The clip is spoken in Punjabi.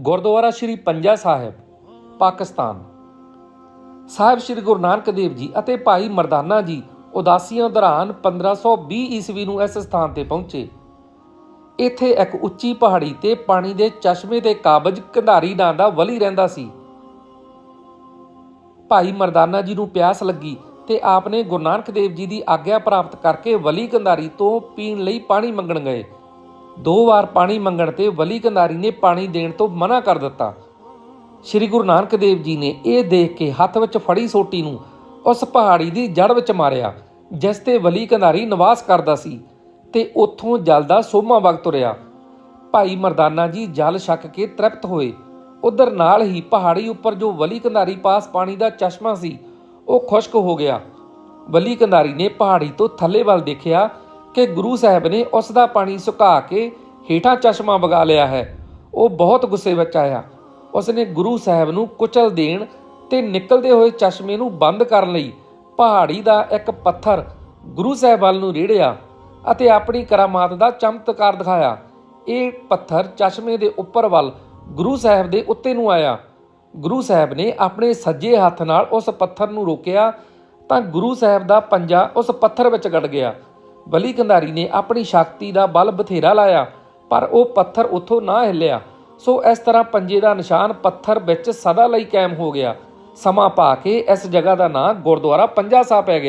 ਗੁਰਦੁਆਰਾ ਸ਼੍ਰੀ ਪੰਜਾ ਸਾਹਿਬ, ਪਾਕਿਸਤਾਨ। ਸਾਹਿਬ ਸ਼੍ਰੀ ਗੁਰੂ ਨਾਨਕ ਦੇਵ ਜੀ ਅਤੇ ਭਾਈ ਮਰਦਾਨਾ ਜੀ ਉਦਾਸੀਆਂ ਦੌਰਾਨ 1520 ਈਸਵੀ ਨੂੰ ਇਸ ਸਥਾਨ ਤੇ ਪਹੁੰਚੇ। ਇੱਥੇ ਇੱਕ ਉੱਚੀ ਪਹਾੜੀ ਤੇ ਪਾਣੀ ਦੇ ਚਸ਼ਮੇ ਦੇ ਕਾਬਜ ਕੰਧਾਰੀ ਨਾਂ ਦਾ ਵਲੀ ਰਹਿੰਦਾ ਸੀ। ਭਾਈ ਮਰਦਾਨਾ ਜੀ ਨੂੰ ਪਿਆਸ ਲੱਗੀ ਤੇ ਆਪਨੇ ਗੁਰੂ ਨਾਨਕ ਦੇਵ ਜੀ ਦੀ ਆਗਿਆ ਪ੍ਰਾਪਤ ਕਰਕੇ ਵਲੀ ਕੰਧਾਰੀ ਤੋਂ ਪੀਣ ਲਈ ਪਾਣੀ ਮੰਗਣ ਗਏ। ਦੋ ਵਾਰ ਪਾਣੀ ਮੰਗਣ ਤੇ ਵਲੀ ਕੰਧਾਰੀ ਨੇ ਪਾਣੀ ਦੇਣ ਤੋਂ ਮਨਾ ਕਰ ਦਿੱਤਾ। ਸ੍ਰੀ ਗੁਰੂ ਨਾਨਕ ਦੇਵ ਜੀ ਨੇ ਇਹ ਦੇਖ ਕੇ ਹੱਥ ਵਿੱਚ ਫੜੀ ਸੋਟੀ ਨੂੰ, ਉਸ ਪਹਾੜੀ ਦੀ ਜੜ ਵਿੱਚ ਮਾਰਿਆ, ਜਿਸ ਤੇ ਵਲੀ ਕੰਧਾਰੀ ਨਿਵਾਸ ਕਰਦਾ ਸੀ ਤੇ ਉੱਥੋਂ ਜਲ ਦਾ ਸੋਮਾ ਵਗ ਤੁਰਿਆ। ਭਾਈ ਮਰਦਾਨਾ ਜੀ ਜਲ ਛਕ ਕੇ ਤ੍ਰਿਪਤ ਹੋਏ। ਉਧਰ ਨਾਲ ਹੀ ਪਹਾੜੀ ਉੱਪਰ ਜੋ ਵਲੀ ਕੰਧਾਰੀ ਪਾਸ ਪਾਣੀ ਦਾ ਚਸ਼ਮਾ ਸੀ, ਉਹ ਖੁਸ਼ਕ ਹੋ ਗਿਆ। ਵਲੀ ਕੰਧਾਰੀ ਨੇ ਪਹਾੜੀ ਤੋਂ ਥੱਲੇ ਵੱਲ ਦੇਖਿਆ ਕਿ ਗੁਰੂ ਸਾਹਿਬ ਨੇ ਉਸ ਦਾ ਪਾਣੀ ਸੁਕਾ ਕੇ ਹੇਠਾਂ ਚਸ਼ਮਾ ਵਗਾ ਲਿਆ ਹੈ। ਉਹ ਬਹੁਤ ਗੁੱਸੇ ਵਿੱਚ ਆਇਆ। ਉਸ ਨੇ ਗੁਰੂ ਸਾਹਿਬ ਨੂੰ ਕੁਚਲ ਦੇਣ ਤੇ ਨਿਕਲਦੇ ਹੋਏ ਚਸ਼ਮੇ ਨੂੰ ਬੰਦ ਕਰਨ ਲਈ ਪਹਾੜੀ ਦਾ ਇੱਕ ਪੱਥਰ ਗੁਰੂ ਸਾਹਿਬ ਵੱਲ ਨੂੰ ਰੇੜਿਆ ਅਤੇ ਆਪਣੀ ਕਰਾਮਾਤ ਦਾ ਚਮਤਕਾਰ ਦਿਖਾਇਆ। ਇਹ ਪੱਥਰ ਚਸ਼ਮੇ ਦੇ ਉੱਪਰ ਵੱਲ ਗੁਰੂ ਸਾਹਿਬ ਦੇ ਉੱਤੇ ਨੂੰ ਆਇਆ। ਗੁਰੂ ਸਾਹਿਬ ਨੇ ਆਪਣੇ ਸੱਜੇ ਹੱਥ ਨਾਲ ਉਸ ਪੱਥਰ ਨੂੰ ਰੋਕਿਆ ਤਾਂ ਗੁਰੂ ਸਾਹਿਬ ਦਾ ਪੰਜਾ ਉਸ ਪੱਥਰ ਵਿੱਚ ਗੱਡ ਗਿਆ। ਬਲੀ ਕੰਧਾਰੀ ਨੇ ਆਪਣੀ ਸ਼ਕਤੀ ਦਾ ਬਲ ਬਥੇਰਾ ਲਾਇਆ, ਪਰ ਉਹ ਪੱਥਰ ਉੱਥੋਂ ਨਾ ਹਿੱਲਿਆ। ਸੋ ਇਸ ਤਰ੍ਹਾਂ ਪੰਜੇ ਦਾ ਨਿਸ਼ਾਨ ਪੱਥਰ ਵਿੱਚ ਸਦਾ ਲਈ ਕਾਇਮ ਹੋ ਗਿਆ। ਸਮਾਂ ਪਾ ਕੇ ਇਸ ਜਗ੍ਹਾ ਦਾ ਨਾਂ ਗੁਰਦੁਆਰਾ ਪੰਜਾ ਸਾਹਿਬ ਪੈ ਗਿਆ।